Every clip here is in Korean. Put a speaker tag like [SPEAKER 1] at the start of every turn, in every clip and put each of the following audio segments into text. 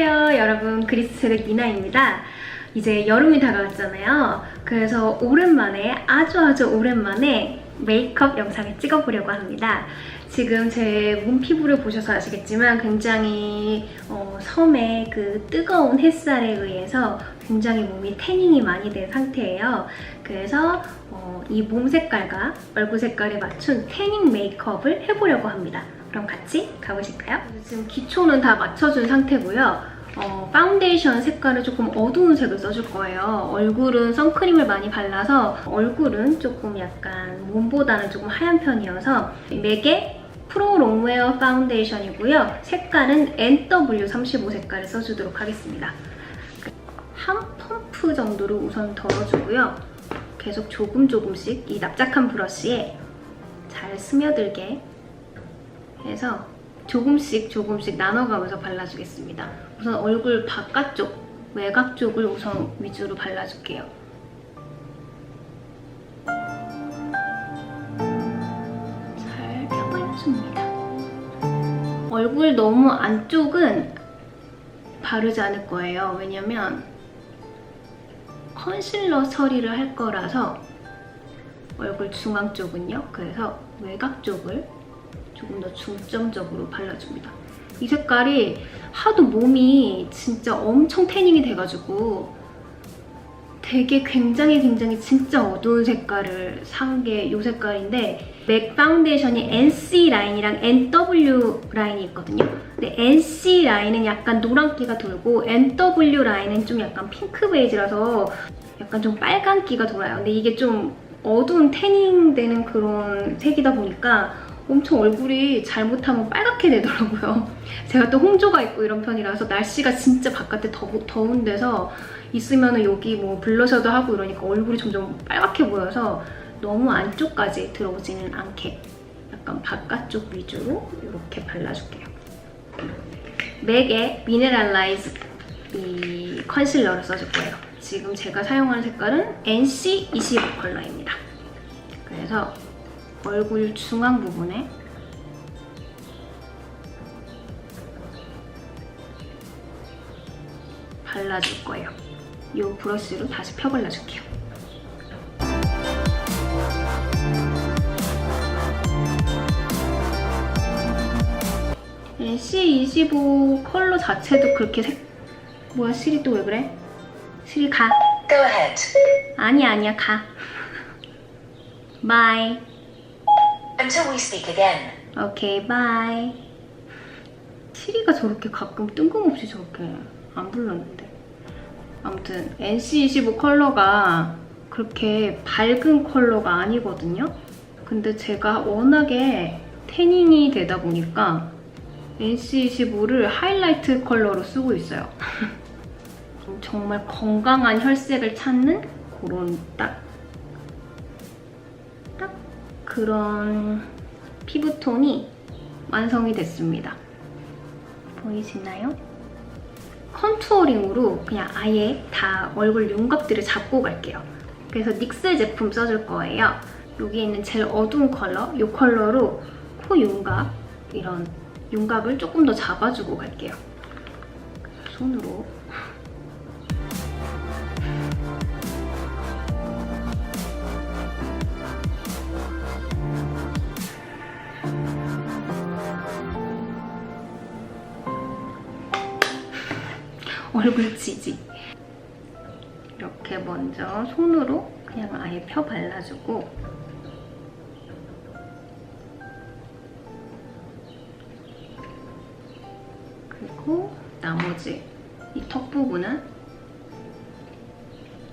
[SPEAKER 1] 여러분 그리스 세력 니나입니다. 이제 여름이 다가왔잖아요. 그래서 오랜만에 아주 아주 오랜만에 메이크업 영상을 찍어보려고 합니다. 지금 제 몸 피부를 보셔서 아시겠지만 굉장히 어, 섬의 그 뜨거운 햇살에 의해서 굉장히 몸이 태닝이 많이 된 상태예요. 그래서 어, 이몸 색깔과 얼굴 색깔에 맞춘 태닝 메이크업을 해보려고 합니다. 그럼 같이 가보실까요? 지금 기초는 다 맞춰준 상태고요. 어, 파운데이션 색깔을 조금 어두운 색을 써줄 거예요. 얼굴은 선크림을 많이 발라서 얼굴은 조금 약간 몸보다는 조금 하얀 편이어서 맥의 프로 롱웨어 파운데이션이고요. 색깔은 NW35 색깔을 써주도록 하겠습니다. 한 펌프 정도를 우선 덜어주고요. 계속 조금 조금씩 이 납작한 브러쉬에 잘 스며들게 해서 조금씩 조금씩 나눠가면서 발라주겠습니다. 우선 얼굴 바깥쪽, 외곽 쪽을 우선 위주로 발라줄게요. 얼굴 너무 안쪽은 바르지 않을 거예요. 왜냐면 컨실러 처리를 할 거라서 얼굴 중앙 쪽은요. 그래서 외곽 쪽을 조금 더 중점적으로 발라줍니다. 이 색깔이 하도 몸이 진짜 엄청 태닝이 돼가지고 되게 굉장히 굉장히 진짜 어두운 색깔을 산 게 이 색깔인데 맥 파운데이션이 NC 라인이랑 NW 라인이 있거든요. 근데 NC 라인은 약간 노란기가 돌고 NW 라인은 좀 약간 핑크 베이지라서 약간 좀 빨간기가 돌아요. 근데 이게 좀 어두운 태닝 되는 그런 색이다 보니까 엄청 얼굴이 잘못하면 빨갛게 되더라고요. 제가 또 홍조가 있고 이런 편이라서 날씨가 진짜 바깥에 더, 더운 데서 있으면 여기 뭐 블러셔도 하고 이러니까 얼굴이 점점 빨갛게 보여서 너무 안쪽까지 들어오지는 않게 약간 바깥쪽 위주로 이렇게 발라줄게요. 맥의 미네랄라이즈 이 컨실러를 써줄 거예요. 지금 제가 사용하는 색깔은 NC25 컬러입니다. 그래서 얼굴 중앙 부분에 발라줄 거예요. 이 브러쉬로 다시 펴 발라줄게요. C25 컬러 자체도 그렇게 색... 뭐야 시리 또 왜 그래? 시리 가.
[SPEAKER 2] Go ahead.
[SPEAKER 1] 아니야 아니야 가. 바이.
[SPEAKER 2] Until we speak again.
[SPEAKER 1] 오케이 바이. 시리가 저렇게 가끔 뜬금없이 저렇게 안 불렀는데. 아무튼 NC25 컬러가 그렇게 밝은 컬러가 아니거든요. 근데 제가 워낙에 태닝이 되다 보니까 NC25를 하이라이트 컬러로 쓰고 있어요. 정말 건강한 혈색을 찾는 그런 딱, 딱 그런 피부톤이 완성이 됐습니다. 보이시나요? 컨투어링으로 그냥 아예 다 얼굴 윤곽들을 잡고 갈게요. 그래서 닉스 제품 써줄 거예요. 여기 있는 제일 어두운 컬러, 이 컬러로 코 윤곽, 이런 윤곽을 조금 더 잡아주고 갈게요. 손으로. 얼굴 지지. 이렇게 먼저 손으로 그냥 아예 펴 발라주고 그리고 나머지 이 턱 부분은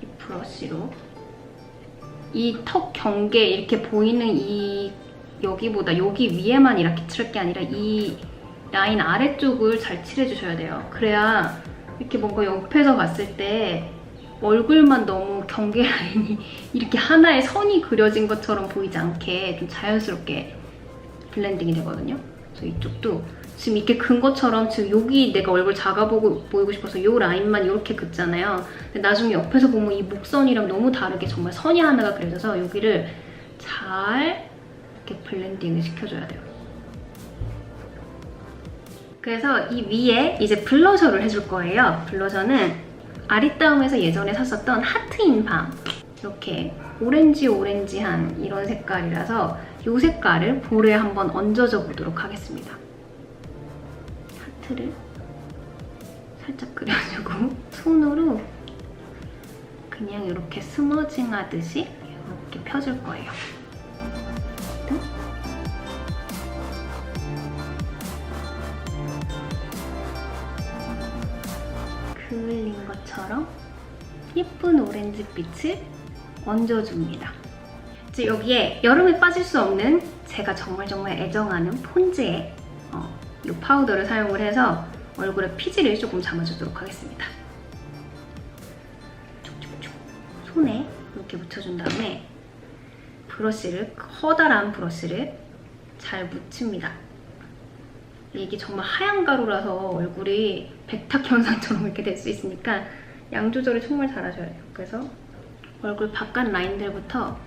[SPEAKER 1] 이 브러쉬로 이 턱 경계 이렇게 보이는 이 여기보다 여기 위에만 이렇게 칠할 게 아니라 이 라인 아래쪽을 잘 칠해주셔야 돼요. 그래야 이렇게 뭔가 옆에서 봤을 때 얼굴만 너무 경계 라인이 이렇게 하나의 선이 그려진 것처럼 보이지 않게 좀 자연스럽게 블렌딩이 되거든요. 그래서 이쪽도 지금 이렇게 근 것처럼 지금 여기 내가 얼굴 작아 보고, 보이고 싶어서 이 라인만 이렇게 긋잖아요. 근데 나중에 옆에서 보면 이 목선이랑 너무 다르게 정말 선이 하나가 그려져서 여기를 잘 이렇게 블렌딩을 시켜줘야 돼요. 그래서 이 위에 이제 블러셔를 해줄 거예요. 블러셔는 아리따움에서 예전에 샀었던 하트인 밤 이렇게 오렌지 오렌지한 이런 색깔이라서 이 색깔을 볼에 한번 얹어줘 보도록 하겠습니다. 하트를 살짝 그려주고 손으로 그냥 이렇게 스머징 하듯이 이렇게 펴줄 거예요. 것처럼 예쁜 오렌지빛을 얹어줍니다. 이제 여기에 여름에 빠질 수 없는 제가 정말 정말 애정하는 폰즈의 어, 이 파우더를 사용을 해서 얼굴에 피지를 조금 잡아주도록 하겠습니다. 촉촉촉 손에 이렇게 묻혀준 다음에 브러쉬를 커다란 브러쉬를 잘 묻힙니다. 이게 정말 하얀 가루라서 얼굴이 백탁 현상처럼 이렇게 될 수 있으니까 양 조절을 정말 잘하셔야 돼요. 그래서 얼굴 바깥 라인들부터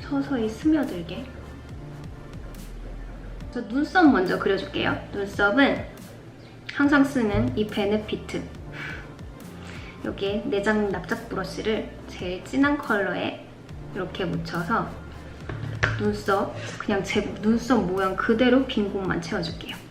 [SPEAKER 1] 서서히 스며들게. 그래서 눈썹 먼저 그려줄게요. 눈썹은 항상 쓰는 이 베네피트 여기에 내장 납작 브러쉬를 제일 진한 컬러에 이렇게 묻혀서 눈썹 그냥 제 눈썹 모양 그대로 빈 곳만 채워줄게요.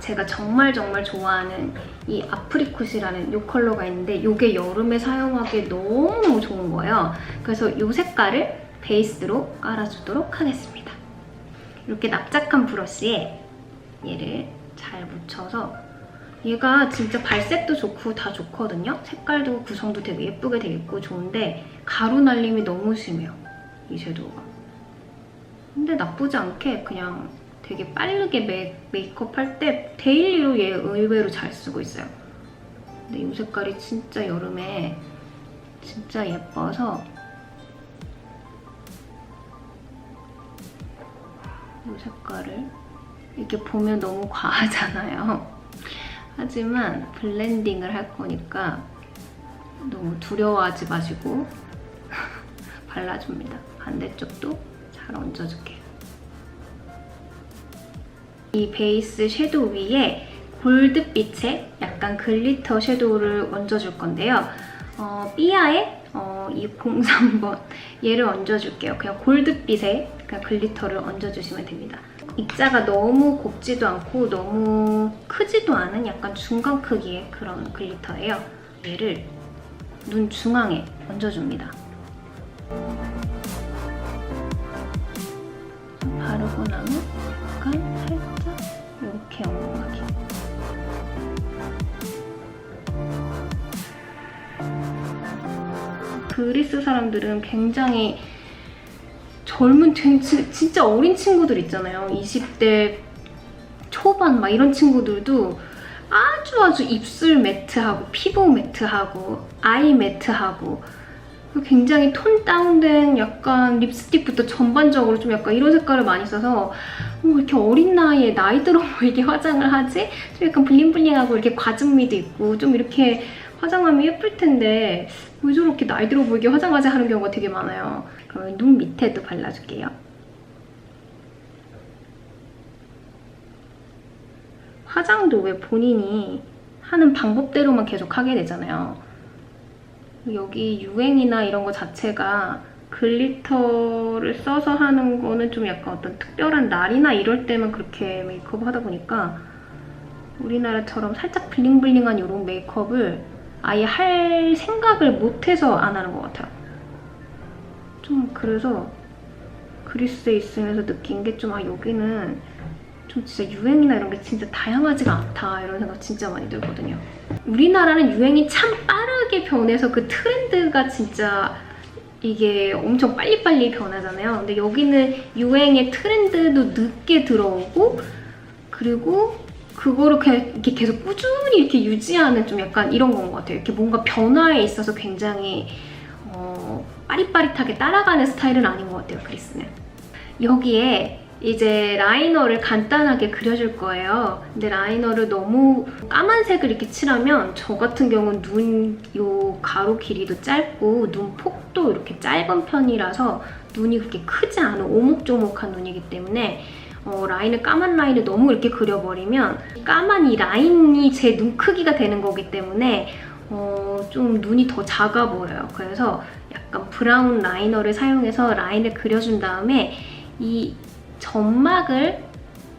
[SPEAKER 1] 제가 정말 정말 좋아하는 이 아프리콧이라는 이 컬러가 있는데 이게 여름에 사용하기에 너무너무 좋은 거예요. 그래서 이 색깔을 베이스로 깔아주도록 하겠습니다. 이렇게 납작한 브러쉬에 얘를 잘 묻혀서 얘가 진짜 발색도 좋고 다 좋거든요. 색깔도 구성도 되게 예쁘게 돼 있고 좋은데 가루 날림이 너무 심해요. 이 섀도우가. 근데 나쁘지 않게 그냥 되게 빠르게 메, 메이크업 할 때 데일리로 얘 의외로 잘 쓰고 있어요. 근데 이 색깔이 진짜 여름에 진짜 예뻐서 이 색깔을 이렇게 보면 너무 과하잖아요. 하지만 블렌딩을 할 거니까 너무 두려워하지 마시고 발라줍니다. 반대쪽도 잘 얹어줄게요. 이 베이스 섀도우 위에 골드빛의 약간 글리터 섀도우를 얹어줄 건데요. 어, 삐아의 어, 이 03번 얘를 얹어줄게요. 그냥 골드빛의 그냥 글리터를 얹어주시면 됩니다. 입자가 너무 곱지도 않고 너무 크지도 않은 약간 중간 크기의 그런 글리터예요. 얘를 눈 중앙에 얹어줍니다. 바르고 나면 이렇게 엉망하게 그리스 사람들은 굉장히 젊은 진짜 어린 친구들 있잖아요. 20대 초반 막 이런 친구들도 아주 아주 입술 매트하고 피부 매트하고 아이 매트하고 굉장히 톤 다운된 약간 립스틱부터 전반적으로 좀 약간 이런 색깔을 많이 써서 어, 왜 이렇게 어린 나이에 나이 들어 보이게 화장을 하지? 좀 약간 블링블링하고 이렇게 과즙미도 있고 좀 이렇게 화장하면 예쁠 텐데 왜 저렇게 나이 들어 보이게 화장하지 하는 경우가 되게 많아요. 그러면 눈 밑에도 발라줄게요. 화장도 왜 본인이 하는 방법대로만 계속 하게 되잖아요. 여기 유행이나 이런 거 자체가 글리터를 써서 하는 거는 좀 약간 어떤 특별한 날이나 이럴 때만 그렇게 메이크업 하다 보니까 우리나라처럼 살짝 블링블링한 이런 메이크업을 아예 할 생각을 못해서 안 하는 것 같아요. 좀 그래서 그리스에 있으면서 느낀 게 좀 아 여기는 좀 진짜 유행이나 이런 게 진짜 다양하지가 않다 이런 생각 진짜 많이 들거든요. 우리나라는 유행이 참 빠르게 변해서 그 트렌드가 진짜 이게 엄청 빨리빨리 변하잖아요. 근데 여기는 유행의 트렌드도 늦게 들어오고 그리고 그거를 그냥 이렇게 계속 꾸준히 이렇게 유지하는 좀 약간 이런 건 것 같아요. 이렇게 뭔가 변화에 있어서 굉장히 어, 빠릿빠릿하게 따라가는 스타일은 아닌 것 같아요, 크리스는. 여기에 이제 라이너를 간단하게 그려줄 거예요. 근데 라이너를 너무 까만색을 이렇게 칠하면 저 같은 경우는 눈 요 가로 길이도 짧고 눈 폭도 이렇게 짧은 편이라서 눈이 그렇게 크지 않은 오목조목한 눈이기 때문에 어, 라인을 까만 라인을 너무 이렇게 그려버리면 까만 이 라인이 제 눈 크기가 되는 거기 때문에 어, 좀 눈이 더 작아 보여요. 그래서 약간 브라운 라이너를 사용해서 라인을 그려준 다음에 이 점막을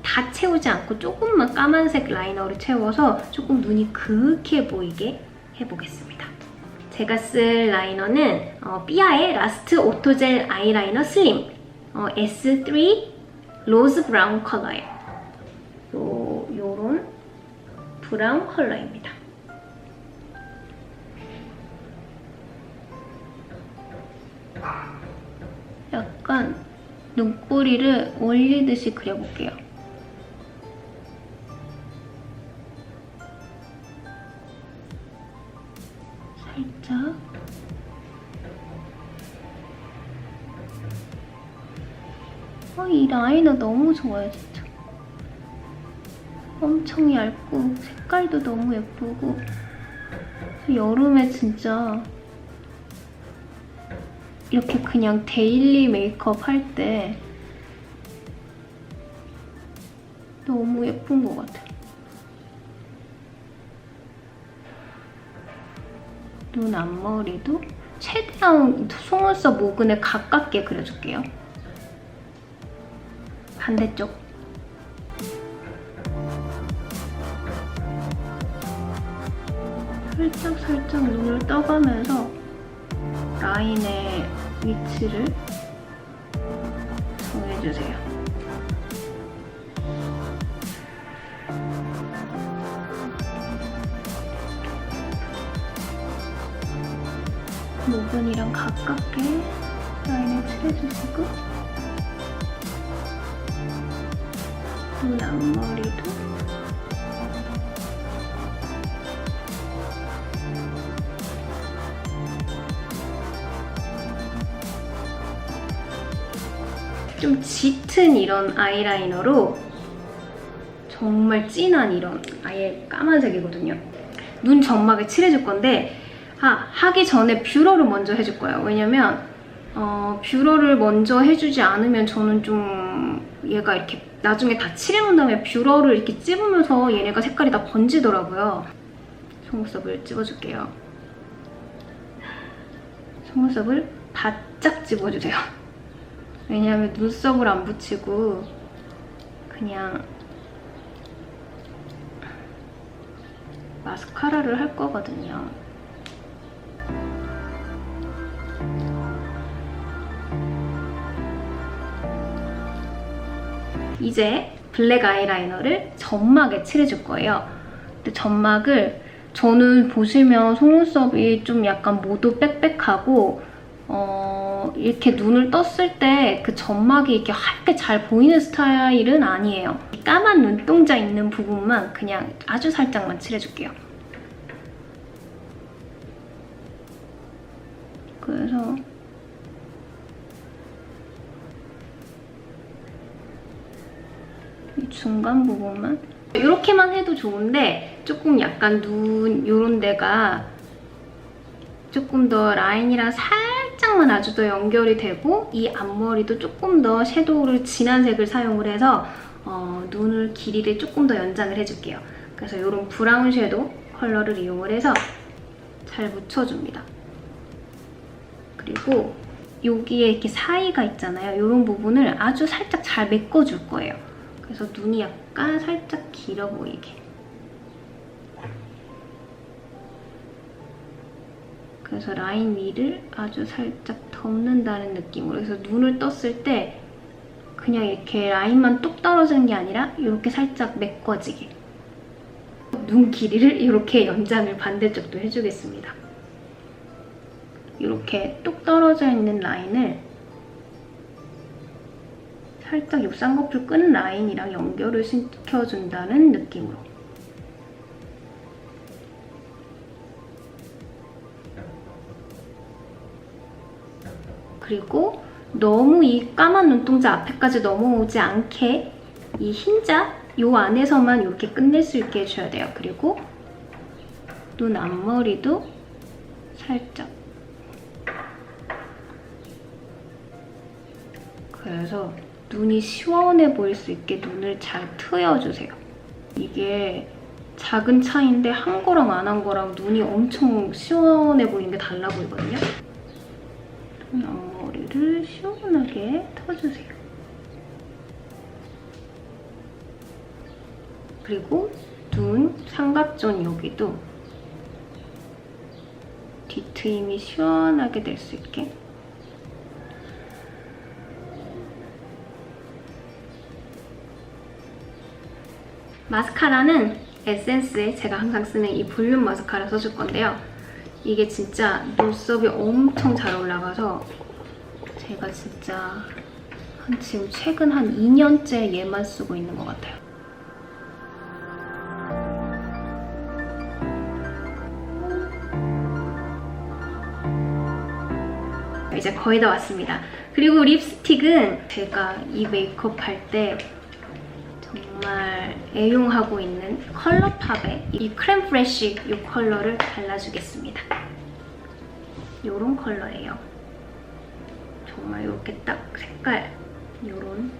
[SPEAKER 1] 다 채우지 않고 조금만 까만색 라이너를 채워서 조금 눈이 그윽해 보이게 해보겠습니다. 제가 쓸 라이너는 어, 삐아의 라스트 오토젤 아이라이너 슬림 어, S3 로즈 브라운 컬러예요. 요, 요런 브라운 컬러입니다. 눈꼬리를 올리듯이 그려볼게요. 살짝. 어, 이 라이너 너무 좋아요, 진짜. 엄청 얇고 색깔도 너무 예쁘고 여름에 진짜 이렇게 그냥 데일리 메이크업 할 때 너무 예쁜 것 같아요. 눈 앞머리도 최대한 속눈썹 모근에 가깝게 그려줄게요. 반대쪽. 살짝 살짝 눈을 떠가면서 라인의 위치를 정해주세요. 모근이랑 가깝게 라인을 칠해주시고 눈 앞머리도 좀 짙은 이런 아이라이너로 정말 진한 이런 아예 까만색이거든요. 눈 점막에 칠해줄 건데 아, 하기 전에 뷰러를 먼저 해줄 거예요. 왜냐면 어, 뷰러를 먼저 해주지 않으면 저는 좀 얘가 이렇게 나중에 다 칠해놓은 다음에 뷰러를 이렇게 찝으면서 얘네가 색깔이 다 번지더라고요. 속눈썹을 찝어줄게요. 속눈썹을 바짝 찝어주세요. 왜냐하면 눈썹을 안 붙이고 그냥 마스카라를 할 거거든요. 이제 블랙 아이라이너를 점막에 칠해줄 거예요. 근데 점막을 저는 보시면 속눈썹이 좀 약간 모두 빽빽하고 어, 이렇게 눈을 떴을 때 그 점막이 이렇게 하얗게 잘 보이는 스타일은 아니에요. 까만 눈동자 있는 부분만 그냥 아주 살짝만 칠해줄게요. 그래서 이 중간 부분만 이렇게만 해도 좋은데 조금 약간 눈 이런 데가 조금 더 라인이랑 살짝만 아주 더 연결이 되고 이 앞머리도 조금 더 섀도우를 진한 색을 사용을 해서 어, 눈을 길이를 조금 더 연장을 해줄게요. 그래서 이런 브라운 섀도우 컬러를 이용을 해서 잘 묻혀줍니다. 그리고 여기에 이렇게 사이가 있잖아요. 이런 부분을 아주 살짝 잘 메꿔줄 거예요. 그래서 눈이 약간 살짝 길어 보이게. 그래서 라인 위를 아주 살짝 덮는다는 느낌으로 그래서 눈을 떴을 때 그냥 이렇게 라인만 뚝 떨어지는 게 아니라 이렇게 살짝 메꿔지게 눈 길이를 이렇게 연장을 반대쪽도 해주겠습니다. 이렇게 뚝 떨어져 있는 라인을 살짝 요 쌍꺼풀 끈 라인이랑 연결을 시켜준다는 느낌으로 그리고 너무 이 까만 눈동자 앞에까지 넘어오지 않게 이 흰자 요 안에서만 이렇게 끝낼 수 있게 해줘야 돼요. 그리고 눈 앞머리도 살짝 그래서 눈이 시원해 보일 수 있게 눈을 잘 트여주세요. 이게 작은 차이인데 한 거랑 안 한 거랑 눈이 엄청 시원해 보이는 게 달라 보이거든요. 눈 앞머리를 시원하게 터주세요. 그리고 눈 삼각존 여기도 뒤트임이 시원하게 될 수 있게 마스카라는 에센스에 제가 항상 쓰는 이 볼륨 마스카라 써줄 건데요. 이게 진짜 눈썹이 엄청 잘 올라가서 제가 진짜 한 지금 최근 한 2년째 얘만 쓰고 있는 것 같아요. 이제 거의 다 왔습니다. 그리고 립스틱은 제가 이 메이크업 할 때 정말 애용하고 있는 컬러팝의 이 크렘 프레쉬 이 컬러를 발라주겠습니다. 이런 컬러예요. 정말 이렇게 딱 색깔 이런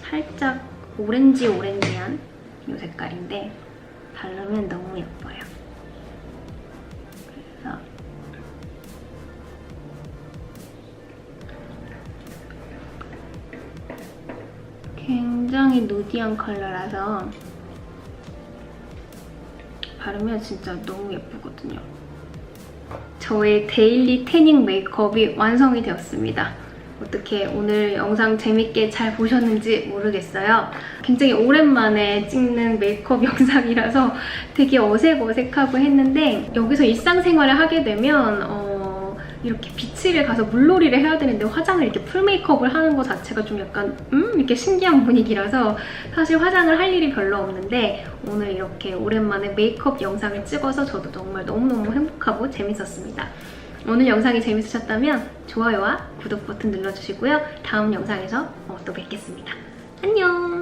[SPEAKER 1] 살짝 오렌지 오렌지한 이 색깔인데 바르면 너무 예뻐요. 굉장히 누디한 컬러라서 바르면 진짜 너무 예쁘거든요. 저의 데일리 태닝 메이크업이 완성이 되었습니다. 어떻게 오늘 영상 재밌게 잘 보셨는지 모르겠어요. 굉장히 오랜만에 찍는 메이크업 영상이라서 되게 어색어색하고 했는데 여기서 일상생활을 하게 되면 어, 이렇게 비치를 가서 물놀이를 해야 되는데 화장을 이렇게 풀 메이크업을 하는 것 자체가 좀 약간 음? 이렇게 신기한 분위기라서 사실 화장을 할 일이 별로 없는데 오늘 이렇게 오랜만에 메이크업 영상을 찍어서 저도 정말 너무너무 행복하고 재밌었습니다. 오늘 영상이 재밌으셨다면 좋아요와 구독 버튼 눌러주시고요. 다음 영상에서 어, 또 뵙겠습니다. 안녕!